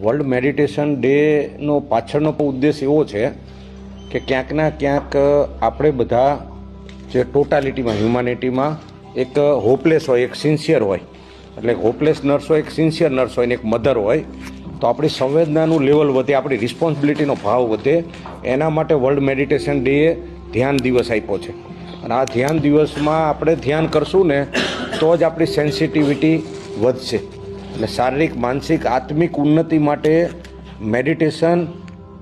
World meditation ડેનો પાછળનો ઉદ્દેશ એવો છે કે ક્યાંક ના ક્યાંક આપણે બધા જે ટોટાલિટીમાં, હ્યુમાનિટીમાં એક હોપલેસ હોય, એક સિન્સિયર હોય. એટલે હોપલેસ નર્સ હોય, એક સિન્સિયર નર્સ હોય ને એક મધર હોય, તો આપણી સંવેદનાનું લેવલ વધે, આપણી રિસ્પોન્સિબિલિટીનો ભાવ વધે. એના માટે વર્લ્ડ મેડિટેશન ડેએ ધ્યાન દિવસ આપ્યો છે. અને આ ધ્યાન દિવસમાં આપણે ધ્યાન કરશું ને, તો જ આપણી સેન્સિટિવિટી વધશે. એટલે શારીરિક, માનસિક, આત્મિક ઉન્નતિ માટે મેડિટેશન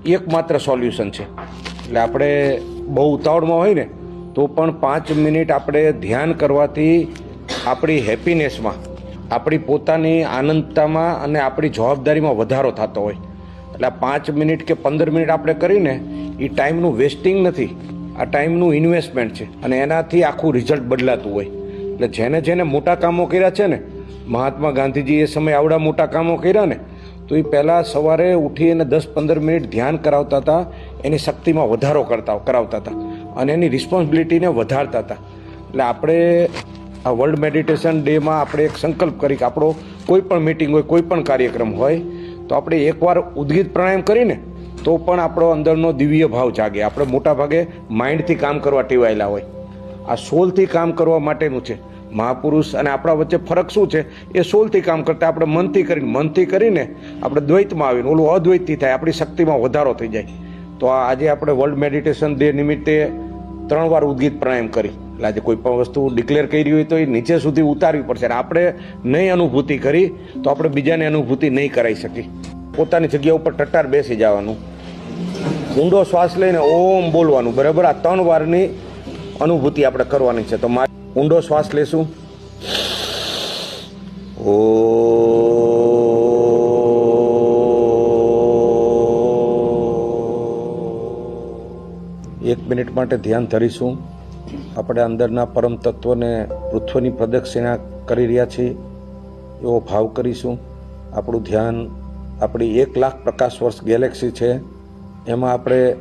એકમાત્ર સોલ્યુશન છે. એટલે આપણે બહુ ઉતાવળમાં હોય ને, તો પણ પાંચ મિનિટ આપણે ધ્યાન કરવાથી આપણી હેપીનેસમાં, આપણી પોતાની આનંદતામાં અને આપણી જવાબદારીમાં વધારો થતો હોય. એટલે પાંચ મિનિટ કે પંદર મિનિટ આપણે કરીને એ ટાઈમનું વેસ્ટિંગ નથી, આ ટાઈમનું ઇન્વેસ્ટમેન્ટ છે. અને એનાથી આખું રિઝલ્ટ બદલાતું હોય. એટલે જેને જેને મોટા કામો કર્યા છે ને મહાત્મા ગાંધીજી એ સમયે આવડા મોટા કામો કર્યા ને, તો એ પહેલાં સવારે ઉઠી અને દસ પંદર મિનિટ ધ્યાન કરાવતા હતા, એની શક્તિમાં વધારો કરતા, કરાવતા હતા અને એની રિસ્પોન્સિબિલિટીને વધારતા હતા. એટલે આપણે આ વર્લ્ડ મેડિટેશન ડેમાં આપણે એક સંકલ્પ કરી કે આપણો કોઈ પણ મિટિંગ હોય, કોઈ પણ કાર્યક્રમ હોય, તો આપણે એકવાર ઉદ્ગીત પ્રાણાયામ કરીને, તો પણ આપણો અંદરનો દિવ્ય ભાવ જાગે. આપણે મોટા ભાગે માઇન્ડથી કામ કરવા ટેવાયેલા હોય. આ સોલથી કામ કરવા માટેનું છે. મહાપુરુષ અને આપણા વચ્ચે ફરક શું છે? એ સોલથી કામ કરતા આપણે મનથી કરીને મનથી કરીને આપણે દ્વૈતમાં આવીને, ઓલું અદ્વૈતથી થાય, આપણી શક્તિમાં વધારો થઈ જાય. તો આજે આપણે વર્લ્ડ મેડિટેશન ડે નિમિત્તે ત્રણ વાર ઉદ્ગીત પ્રાણાયામ કરી. એટલે આજે કોઈ પણ વસ્તુ ડિક્લેર કરી હોય તો એ નીચે સુધી ઉતારવી પડશે. આપણે નહીં અનુભૂતિ કરી, તો આપણે બીજાને અનુભૂતિ નહીં કરાવી શકી પોતાની જગ્યા ઉપર ટટ્ટાર બેસી જવાનું. ઊંડો શ્વાસ લઈને ઓમ બોલવાનું. બરાબર? આ ત્રણ વારની અનુભૂતિ આપણે કરવાની છે. તો મારે ઊંડો શ્વાસ લેશું. એક મિનિટ માટે ધ્યાન ધરીશું. આપણે અંદરના પરમ તત્વને પૃથ્વીની પ્રદક્ષિણા કરી રહ્યા છીએ. એવો ભાવ કરીશું. આપણું ધ્યાન આપણી એક લાખ પ્રકાશ વર્ષ ગેલેક્સી છે. એમાં આપણે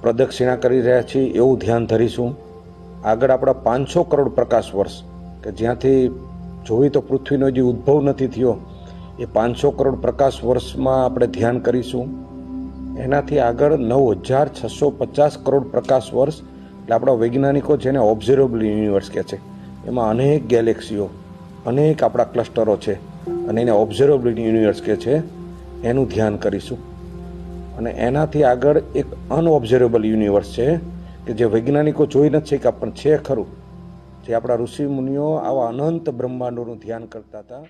પ્રદક્ષિણા કરી રહ્યા છીએ. એવું ધ્યાન ધરીશું. આગળ આપણા પાંચસો કરોડ પ્રકાશ વર્ષ, કે જ્યાંથી જોઈ તો પૃથ્વીનો જે ઉદ્ભવ નથી થયો, એ પાંચસો કરોડ પ્રકાશ વર્ષમાં આપણે ધ્યાન કરીશું. એનાથી આગળ નવ હજાર છસો પચાસ કરોડ પ્રકાશ વર્ષ, એટલે આપણા વૈજ્ઞાનિકો જેને ઓબ્ઝર્વેબલ યુનિવર્સ કહે છે, એમાં અનેક ગેલેક્સીઓ અનેક આપણા ક્લસ્ટરો છે, અને એને ઓબ્ઝર્વેબલ યુનિવર્સ કહે છે, એનું ધ્યાન કરીશું. અને એનાથી આગળ એક અનઓબ્ઝર્વેબલ યુનિવર્સ છે કે જે વૈજ્ઞાનિકો જોઈ નથી શક્યા, પણ છે ખરું. જે આપણા ઋષિ મુનિઓ આવા અનંત બ્રહ્માંડોનું ધ્યાન કરતા હતા